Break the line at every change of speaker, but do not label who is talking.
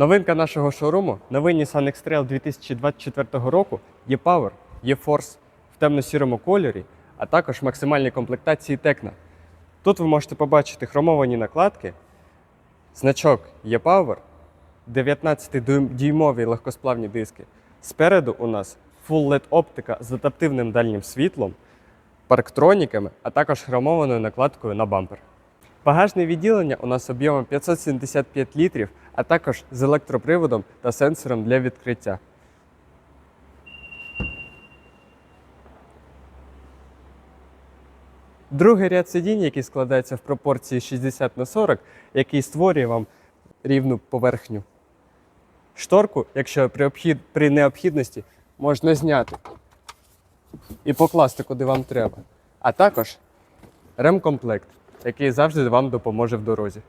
Новинка нашого шоуруму новий Nissan X-Trail 2024 року є Power, є Force в темно-сірому кольорі, а також максимальній комплектації Tecna. Тут ви можете побачити хромовані накладки, значок є Power, 19-дюймові легкосплавні диски. Спереду у нас Full LED оптика з адаптивним дальнім світлом, парктроніками, а також хромованою накладкою на бампер. Багажне відділення у нас об'ємом 575 літрів, а також з електроприводом та сенсором для відкриття. Другий ряд сидінь, який складається в пропорції 60 на 40, який створює вам рівну поверхню. Шторку, якщо при, обхід, при необхідності, можна зняти і покласти куди вам треба. А також ремкомплект, який завжди вам допоможе в дорозі.